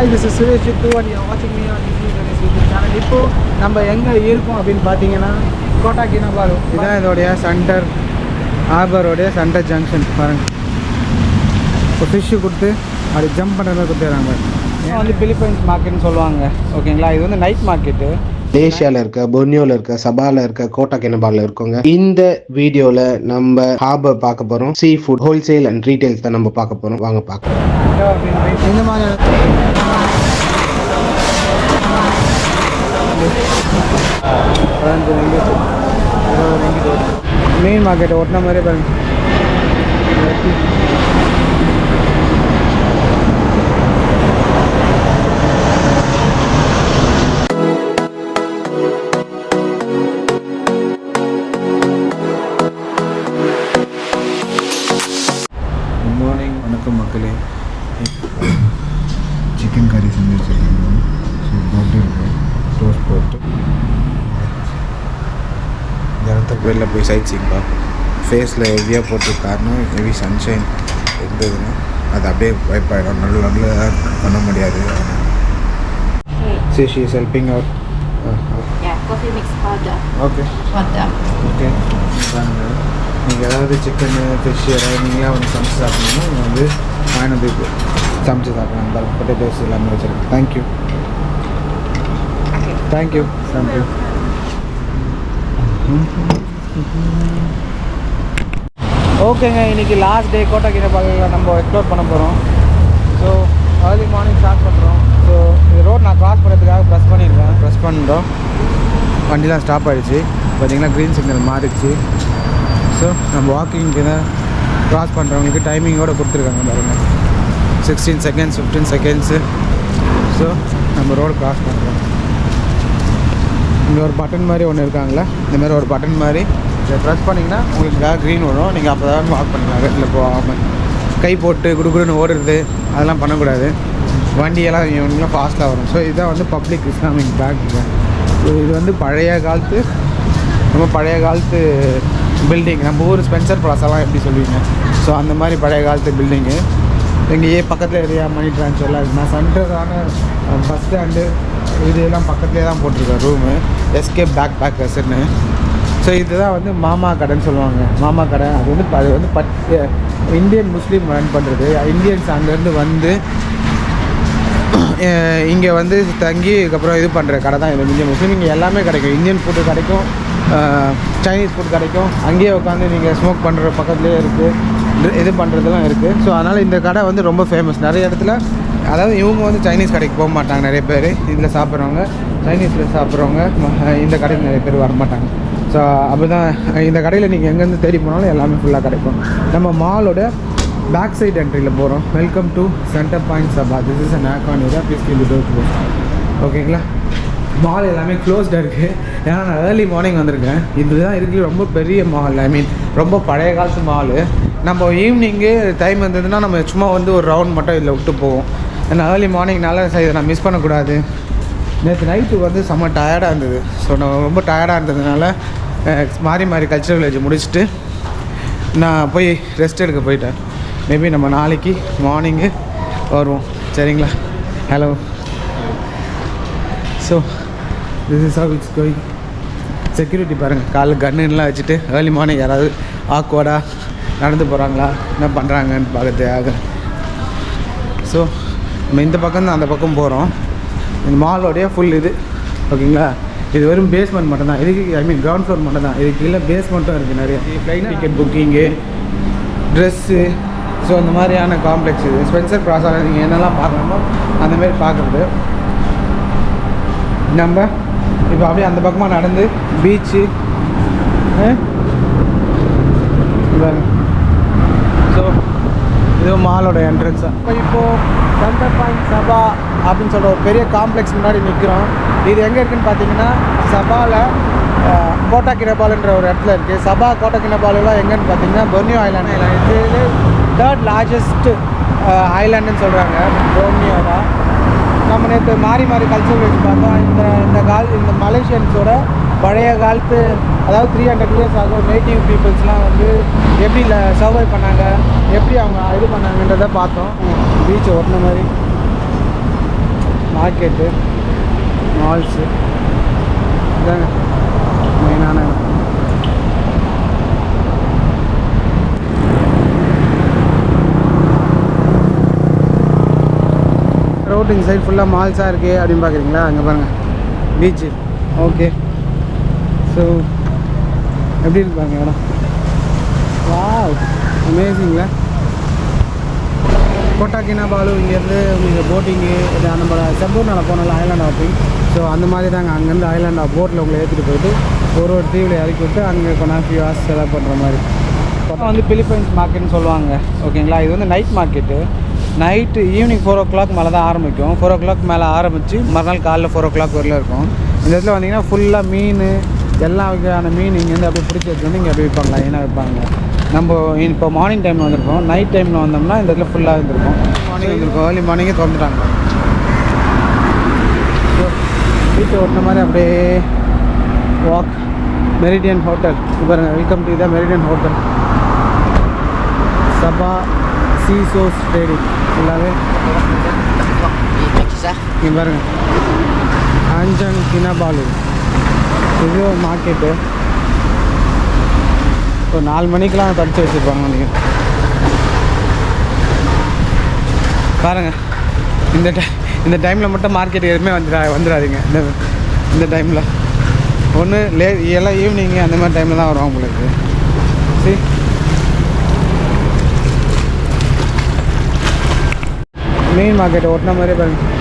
Hi this is Suresh Siddhu and you வாட்சிங் me on YouTube channel இப்போ நம்ம எங்கே இருக்கோம் அப்படின்னு பார்த்தீங்கன்னா கோட்டா கினபாலு இதான் இதோடைய சென்டர் ஹார்பரோடைய சென்டர் ஜங்ஷன் பாருங்க. இப்போ ஃபிஷ்ஷு கொடுத்து அப்படி ஜம்ப் பண்ணுற மாதிரி கொடுத்துறாங்க வந்து பிலிப்பைன்ஸ் மார்க்கெட்னு சொல்லுவாங்க. ஓகேங்களா இது வந்து நைட் மார்க்கெட்டு மலேசியால இருக்க பொர்னியோல இருக்க சபால இருக்க கோட்டா கிணபால இருக்கோங்க இந்த வீடியோல நம்ம ஹார்பர் பார்க்க போறோம். Seafood wholesale and retails தான் நம்ம பார்க்க போறோம். வாங்க பார்க்கலாம். மீன் மார்க்கெட் ஓட்டின மாதிரி பாருங்க. வெளில போய் சைட் சீங் பார்ப்போம் ஃபேஸில் ஹெவியாக போட்டிருக்காருன்னு ஹெவி சன்ஷைன் இருந்ததுன்னா அது அப்படியே வைப் ஆகிடும் நல்ல நல்ல பண்ண முடியாது. சி ஷி இஸ் ஹெல்பிங் அவர். ஓகே. ஓகே நீங்கள் ஏதாவது சிக்கனு ஃபிஷ் ஏதாவது நீங்களே வந்து சமைச்சு சாப்பிடணும்னா நீங்கள் வந்து வாங்கி வந்து சமைச்சு சாப்பிடலாம். அந்த பொட்டேட்டோஸ் எல்லாமே வச்சுருக்கேன் தேங்க்யூ தேங்க்யூ தேங்க்யூ ஓகேங்க இன்றைக்கி லாஸ்ட் டே கோட்டை கிணப்பாக்கில் நம்ம எக்ஸ்ப்ளோர் பண்ண போகிறோம் ஸோ ஏர்லி மார்னிங் ஸ்டார்ட் பண்ணுறோம் ஸோ இந்த ரோட் நான் கிராஸ் பண்ணுறதுக்காக ப்ரெஸ் பண்ணியிருக்கேன். ப்ரெஸ் பண்ணிட்டோம். வண்டிலாம் ஸ்டாப் ஆகிடுச்சு பார்த்தீங்கன்னா க்ரீன் சிக்னல் மாறிடுச்சு. ஸோ நம்ம வாக்கிங்க்கு தான் க்ராஸ் பண்ணுறவங்களுக்கு டைமிங்கோடு கொடுத்துருக்காங்க பாருங்கள் sixteen seconds fifteen seconds so நம்ம ரோடு க்ராஸ் பண்ணுறோம் இங்கே ஒரு பட்டன் மாதிரி ஒன்று இருக்காங்களா இந்த மாதிரி ஒரு பட்டன் மாதிரி இதை ப்ரெஸ் பண்ணிங்கன்னா உங்களுக்கு க்ரீன் வரும். நீங்கள் அப்போ தான் வாக் பண்ணலாம் ரெட்டில் போகாமல் கை போட்டு குடுகுடுன்னு ஓடுறது அதெல்லாம் பண்ணக்கூடாது. வண்டியெல்லாம் இவங்களாம் ஃபாஸ்ட்டாக வரும். ஸோ இதுதான் வந்து பப்ளிக் இஸ்லாமிக் பேங்க் ஸோ இது வந்து பழைய காலத்து ரொம்ப பழைய காலத்து பில்டிங் நம்ம ஊர் ஸ்பென்சர் ப்ளாஸெல்லாம் எப்படி சொல்லுவீங்க? ஸோ அந்த மாதிரி பழைய காலத்து பில்டிங்கு எங்கேயே பக்கத்தில் ஏரியா மணி ட்ரான்ஸ்ஃபர்லாம் இருக்குது நான் சென்டரான பஸ் ஸ்டாண்டு இதெல்லாம் பக்கத்துலேயே தான் போட்டிருக்கேன். ரூமு எஸ்கே பேக் பேக்கர்ஸ்ன்னு ஸோ இதுதான் வந்து மாமா கடைன்னு சொல்லுவாங்க. மாமா கடை அது வந்து அது வந்து பட் இந்தியன் முஸ்லீம் ரன் பண்ணுறது இந்தியன்ஸ் அங்கேருந்து வந்து இங்கே வந்து தங்கி அதுக்கப்புறம் இது பண்ணுற கடை தான் இது. இந்தியன் முஸ்லீம் இங்கே எல்லாமே கிடைக்கும். இந்தியன் ஃபுட்டு கிடைக்கும் சைனீஸ் ஃபுட் கிடைக்கும். அங்கேயே உட்காந்து நீங்கள் ஸ்மோக் பண்ணுற பக்கத்துலேயே இருக்குது இது பண்ணுறதுலாம் இருக்குது ஸோ அதனால் இந்த கடை வந்து ரொம்ப ஃபேமஸ் நிறைய இடத்துல அதாவது இவங்க வந்து சைனீஸ் கடைக்கு போக மாட்டாங்க நிறைய பேர். இதில் சாப்பிட்றவங்க சைனீஸில் சாப்பிட்றவங்க ம- இந்த கடைக்கு நிறைய பேர் வர மாட்டாங்க. ஸோ அப்போ தான் இந்த கடையில் நீங்கள் எங்கேருந்து தேடி போனாலும் எல்லாமே ஃபுல்லாக கிடைக்கும். நம்ம மாலோட பேக் சைட் என்ட்ரியில் போகிறோம் welcome to Centre Point Sabah this is an ஆக்கான் area please door ஓகேங்களா மால் எல்லாமே க்ளோஸ்டாக இருக்குது ஏன்னா நான் ஏர்லி மார்னிங் வந்திருக்கேன். இதுதான் இருக்குது ரொம்ப பெரிய மால் ஐ மீன் ரொம்ப பழைய காலத்து மால் நம்ம ஈவினிங்கு டைம் இருந்ததுன்னா நம்ம சும்மா வந்து ஒரு ரவுண்ட் மட்டும் இதில் விட்டு போவோம். ஏன்னா ஏர்லி மார்னிங்னால சரி இதை நான் மிஸ் பண்ணக்கூடாது. நேற்று நைட்டு வந்து செம்ம டயர்டாக இருந்தது. ஸோ நான் ரொம்ப டயர்டாக இருந்ததுனால மாறி மாறி கல்ச்சரல் வில்லேஜ் முடிச்சுட்டு நான் போய் ரெஸ்ட் எடுக்க போயிட்டேன். மேபி நம்ம நாளைக்கு மார்னிங்கு வருவோம். சரிங்களா? Hello so this is off it's going security பாருங்கள் காலைல கன்னுலாம் வச்சுட்டு ஏர்லி மார்னிங் யாராவது ஆக்வர்டாக நடந்து போகிறாங்களா என்ன பண்ணுறாங்கன்னு பார்க்கறதுக்காக. ஸோ நம்ம இந்த பக்கம் தான் அந்த பக்கம் போகிறோம் இந்த மாலோடைய ஃபுல் இது. ஓகேங்களா? இது வெறும் பேஸ்மெண்ட் மட்டும் தான் இதுக்கு ஐ மீன் கிரவுண்ட் ஃப்ளோர் மட்டும் தான் இதுக்கு கீழே பேஸ்மெண்ட்டும் இருக்குது நிறைய. Flight ticket booking dress so இந்த மாதிரியான காம்ப்ளெக்ஸ் இது. ஸ்பென்சர் ப்ராஸாக நீங்கள் என்னெல்லாம் பார்க்கணுமோ அந்த மாதிரி பார்க்குறது. நம்ம இப்போ அப்படியே அந்த பக்கமாக நடந்து பீச்சு ஸோ இது மாலோட என்ட்ரன்ஸ் இப்போ இப்போது சென்டர் பாயிண்ட் சபா அப்படின்னு சொல்கிற ஒரு பெரிய காம்ப்ளெக்ஸ் முன்னாடி நிற்கிறோம் இது எங்கே இருக்குன்னு பார்த்தீங்கன்னா சபாவில் கோட்டா கினபாலுன்ற ஒரு இடத்துல இருக்குது சபா கோட்டா கினபாலுலாம் எங்கன்னு பார்த்தீங்கன்னா பொர்னியோ ஐலாண்ட் ஐலாண்ட் இது தேர்ட் லார்ஜஸ்ட் ஐலாண்டுன்னு சொல்கிறாங்க பொர்னியோ தான். நம்ம நேற்று மாறி மாறி கல்ச்சர் வச்சு பார்த்தோம். இந்த இந்த கால் இந்த மலேசியன்ஸோட பழைய காலத்து அதாவது த்ரீ ஹண்ட்ரட் இயர்ஸ் ஆகும் நேட்டிவ் பீப்புள்ஸ்லாம் வந்து எப்படி சர்வை பண்ணாங்க எப்படி அவங்க இது பண்ணாங்கன்றத பார்த்தோம். பீச்சை ஒட்டின மாதிரி. மார்க்கெட்டு மால்ஸு இதாங்க மெயினான இடம். ரோட்டு இந்த சைடு ஃபுல்லாக மால்ஸாக இருக்குது அப்படின்னு பார்க்குறீங்களா? அங்கே பாருங்கள் பீச்சு ஓகே ஸோ எப்படி இருக்கு பாருங்க இடம் வாவ் அமேசிங்களா கோட்டா கினாபாலு இங்கேருந்து நீங்கள் போட்டிங்கு இது நம்ம செம்பூர்னால போனால ஐலாண்ட் ஹாப்பிங் ஸோ அந்த மாதிரி தாங்க அங்கேருந்து ஐலாண்ட் போட்டில் உங்களை ஏற்றிட்டு போயிட்டு ஒரு ஒரு தீவில் இறக்கி விட்டு அங்கே கொஞ்ச ஃபியூ ஹவர்ஸ் செலவு பண்ணுற மாதிரி. அப்புறம் வந்து பிலிப்பைன்ஸ் மார்க்கெட்னு சொல்லுவாங்க. ஓகேங்களா? இது வந்து night market night evening four o'clock மேலே தான் ஆரம்பிக்கும். ஃபோர் ஓ கிளாக் மேலே ஆரம்பித்து மறுநாள் காலைல ஃபோர் ஓ கிளாக் வரல இருக்கும். இந்த இடத்துல வந்தீங்கன்னா ஃபுல்லாக மீன் எல்லா வகையான மீன் இங்கேருந்து அப்படியே பிடிச்சி வந்து இங்கே அப்படியே விற்பாங்க. லைனாக விற்பாங்க. நம்ம இப்போ மார்னிங் டைமில் வந்திருக்கோம். நைட் டைமில் வந்தோம்னா இந்த இடத்துல ஃபுல்லாக இருந்திருக்கும். மார்னிங் வந்திருக்கோம். ஏர்லி மார்னிங்கே திறந்துட்டாங்க. வீட்டை ஓட்டின மாதிரி அப்படியே வாக் மெரிடியன் ஹோட்டல் பாருங்க welcome to the Meridian hotel Sabah சீசோஸ் trading ஃபுல்லாகவே இங்கே பாருங்க. ஆஞ்சங் கினாபாலு இது மார்க்கெட்டு ஒரு நாலு மணிக்கெலாம் தடுத்து வச்சுருப்பாங்க நீங்கள் பாருங்கள் இந்த டை இந்த டைமில் மட்டும் மார்க்கெட் எதுவுமே வந்துடா வந்துடாதீங்க இந்த இந்த டைமில் ஒன்று லே எல்லாம் ஈவினிங்கு அந்த மாதிரி டைமில் தான் வரும் உங்களுக்கு. சரி மெயின் மார்க்கெட் ஒட்டின மாதிரியே பாருங்கள்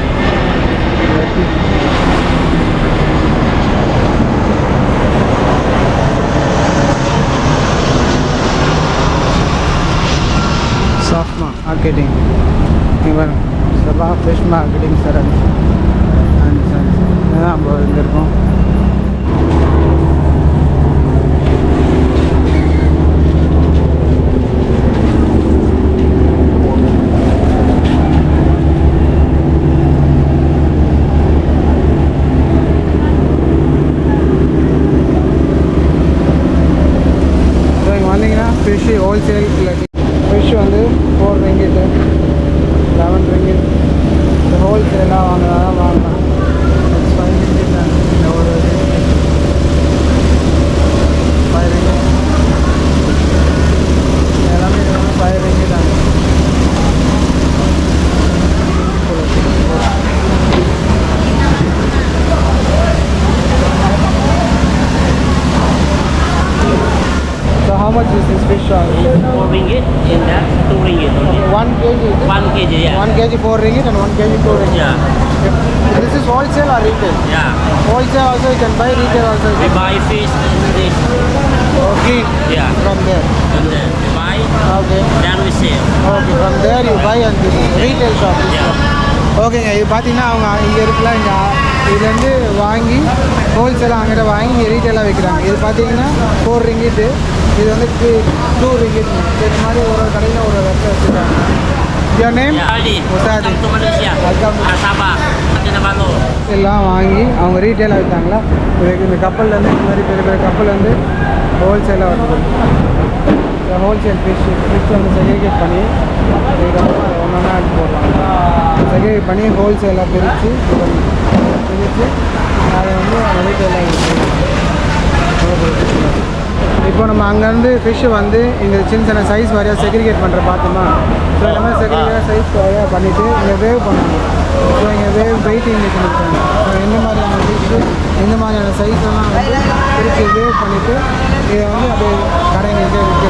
சாஃப்ட் மார்க்கெட்டிங் இங்கே பாருங்க Sabah fish marketing sir and இதுதான் how much is this fish? Uh, Four ringgit and that two ringgit only. one kg is it? One kg, yeah. One kg four ringgit and one kg two ringgit. Yeah, Okay. This is wholesale or retail? yeah. Wholesale also you can buy, retail also you We can buy fish and this, Okay. yeah. From there. And then we buy, Okay. then we sell. Okay. From there you buy and this is retail shop. this Yeah. one. ஓகேங்க இது பார்த்தீங்கன்னா அவங்க இங்கே இருக்கலாம் இங்கே இதுலேருந்து வாங்கி ஹோல்சேலாக அங்கிட்ட வாங்கி இங்கே ரீட்டெயிலாக விற்கிறாங்க இது பார்த்தீங்கன்னா ஃபோர் ரிங்கிட்டு இது வந்து டூ ரிங்கிட் இது மாதிரி ஒரு ஒரு கடையில் ஒரு இடத்துல வச்சுருக்காங்க. Your name. Kinabalu. எல்லாம் வாங்கி அவங்க ரீட்டெயிலாக விற்றாங்களா இதுக்கு இந்த கப்பல்லேருந்து இந்த மாதிரி பெரிய பெரிய கப்பல்லேருந்து ஹோல்சேலாக வருது. ஹோல்சேல் ஃபிஷ் ஃபிஷ் வந்து செக்ரிகேட் பண்ணி இதுக்கப்புறம் ஒன்று ஒன்றா எடுத்து போடுறாங்க. செக்ரிகேட் பண்ணி ஹோல்சேலாக பிரித்து பிரித்து அதை வந்து ரீட்டெயிலாக இப்போ நம்ம அங்கேருந்து ஃபிஷ்ஷு வந்து இந்த சின்ன சின்ன சைஸ் வாரியாக செக்ரிகேட் பண்ணுற பார்த்தோமா ஸோ இந்த மாதிரி செக்ரிகேட் சைஸ் வாரியாக பண்ணிவிட்டு இங்கே வேவ் பண்ணணும். ஸோ இங்கே வேவ் வெயிட்டிங் மிஷின் இருக்காங்க ஸோ எந்த மாதிரியான ஃபிஷ்ஷு எந்த மாதிரியான சைஸெல்லாம் வந்து பிரித்து வேவ் பண்ணிவிட்டு இதை வந்து அப்படியே கடைங்களுக்கு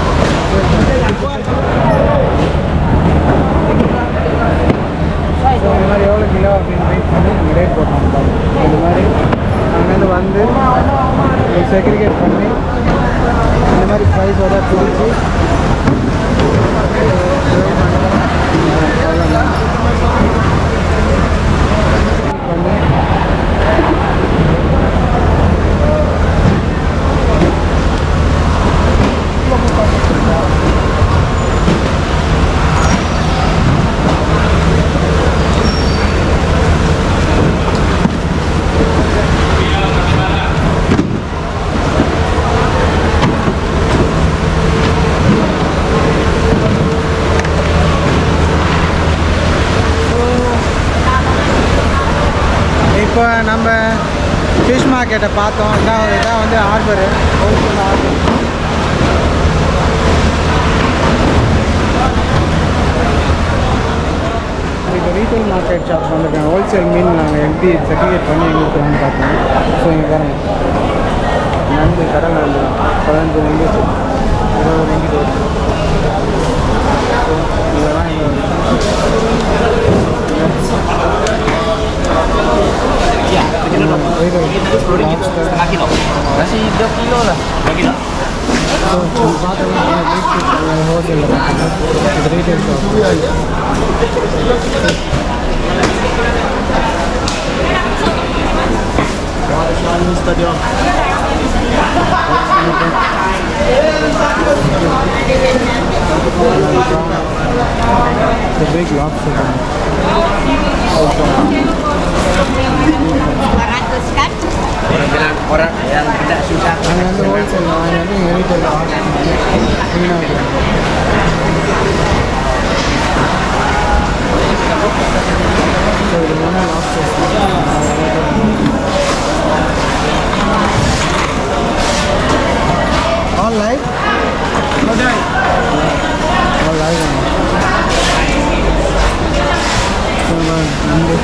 ஸோ இந்த மாதிரி எவ்வளோ கிலோ அப்படின்னு வெயிட் பண்ணி இங்கே ரேட் போட்டோம் இந்த மாதிரி அங்கேருந்து வந்து செக்ரிகேட் பண்ணி இந்த மாதிரி ப்ரைஸோட பிடிச்சி இப்போ நம்ம ஃபிஷ் மார்க்கெட்டை பார்த்தோம். இதான் இதான் வந்து ஆர்பரு ஹோல்சேல் ஹார்பர் இப்போ ரீட்டைல் மார்க்கெட் ஷாப் வந்திருக்கேன் ஹோல்சேல் மீன் நாங்கள் எப்படி சர்டிஃபிகேட் பண்ணி எங்களுக்கு வந்து பார்த்தோம். ஸோ இங்கே பாருங்க. நண்டு கடல் நண்டு. பதினஞ்சு நண்டு இருபது நண்டு. இதெல்லாம் இங்கே வருது Kasih 2 kilo lah. Bagi tak? ஹோட்டலில் பார்த்தோம் இது retail shop The big lobster. Baratus kan? Orang bilang orang yang tidak susah. அங்கே வந்து ஹோல்சேல் வாங்கி வந்து இங்கே ரீட்டைல் க்ளீனாக ஸோ இது வேணால் lobsters all live all live நண்டு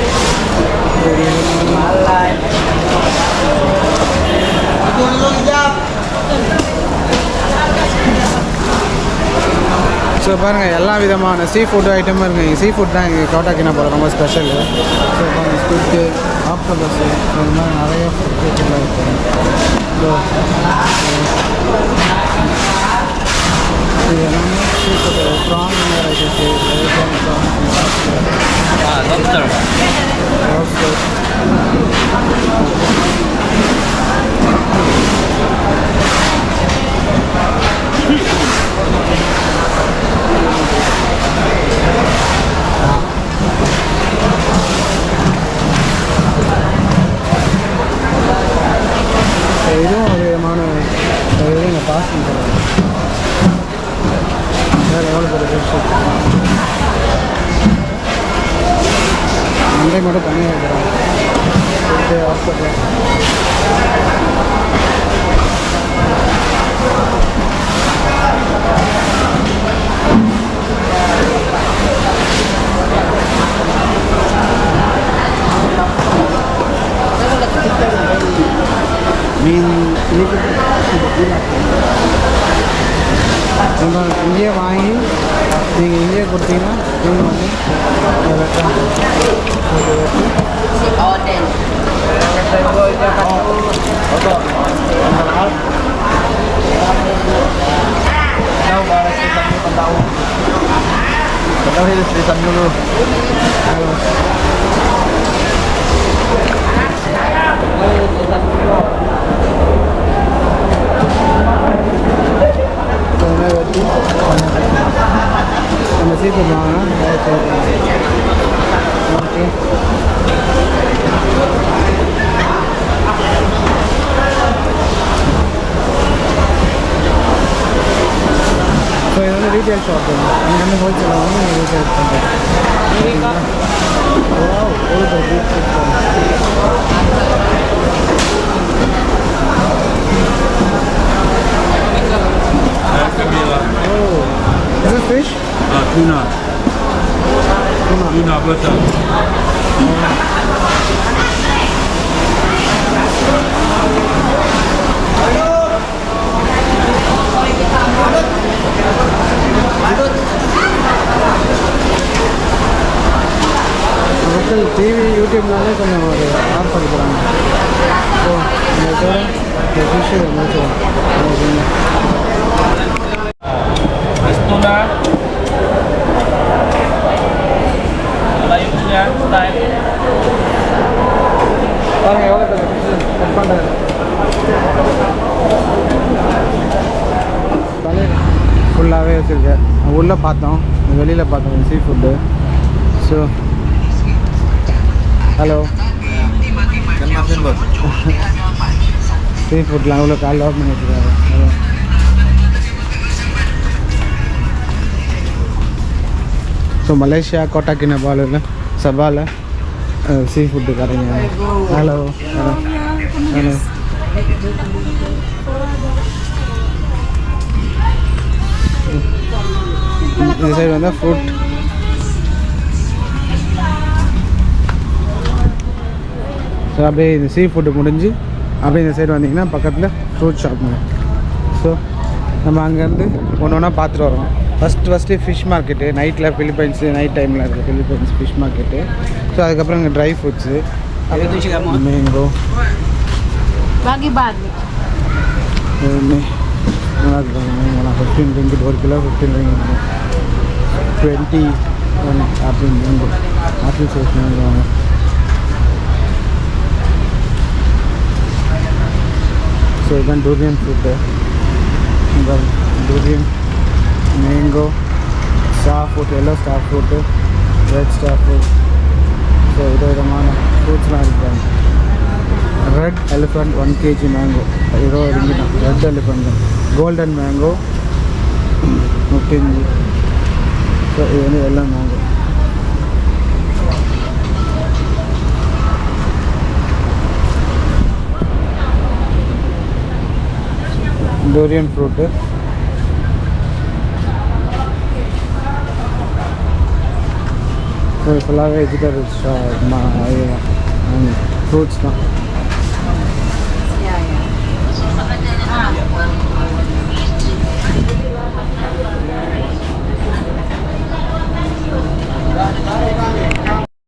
ஸோ பாருங்கள் எல்லா விதமான சீ ஃபுட் ஐட்டமும் இருக்குது சீ ஃபுட் தான் இங்கே கோட்டாக்கினா போகிற ரொம்ப ஸ்பெஷல் ஸோ பாருங்கள் ஸ்குட்டு ஆப்டபஸ் இந்த மாதிரி நிறைய ஃபுட் இருக்கும் Ah, doctor. இதெல்லாம் வெட்டி நம்ம சீட்டு வாங்க ஓகே ஸோ இது வந்து ரீட்டைல் ஷாப் இங்கே வந்து ஹோல்சேல் வந்து நீங்கள் ரீட்டைல் பண்ணுறேன் எவ்வளோ Oh, is this fish? Uh, tuna. Tuna butter. யூடியூப்னாலே கொஞ்சம் ஒரு ஆர் பண்ணிக்கிறாங்க ஸோ இந்த இதோட இந்த ஃபிஷ்ஷு முடிச்சிடும். பாருங்கள் எவ்வளோ கட் பண்ணுறது ஃபுல்லாகவே வச்சுருக்கேன். உள்ளே பார்த்தோம் வெளியில் பார்த்தோம் sea food so hello. Sea ஃபுட்லாம் எவ்வளோ காலைல ஓப்பன் பண்ணி வச்சுருக்காரு ஹலோ ஸோ மலேசியா கோட்டா கினபாலில் சபாவில் சீ ஃபுட்டு கடைங்க ஹலோ ஹலோ ஹலோ இந்த சைடு வந்தால் ஃப்ரூட் ஸோ அப்படியே இந்த சீ ஃபுட்டு முடிஞ்சு அப்படியே இந்த சைடு வந்தீங்கன்னா பக்கத்தில் ஃப்ரூட் ஷாப்புங்க ஸோ நம்ம அங்கேருந்து ஒன்று ஒன்றா பார்த்துட்டு வரோம். ஃபஸ்ட்டு ஃபஸ்ட்டு ஃபிஷ் மார்க்கெட்டு நைட்டில் ஃபிலிப்பைன்ஸு நைட் டைமில் இருக்குது ஃபிலிப்பைன்ஸ் ஃபிஷ் மார்க்கெட்டு ஸோ அதுக்கப்புறம் இங்கே ட்ரை ஃப்ரூட்ஸு மேங்கோ. நல்லா மேங்கோலாம் ஃபிஃப்டீன் ரிங்கிட் ஒரு kilo fifteen ringgit twenty one apple mango apple size மேங்கோவாங்க so இதுதான் durian fruit durian mango star fruit yellow star fruit red star fruit so விதவிதமான ஃப்ரூட்ஸ்லாம் இருக்காங்க red elephant one KG mango இருபது ringgit red elephant golden mango முப்பத்தஞ்சு so இது வந்து வெள்ளை Victorian fruit है फुला वेजिटेबल्स फ्रूट्स தான் Yeah.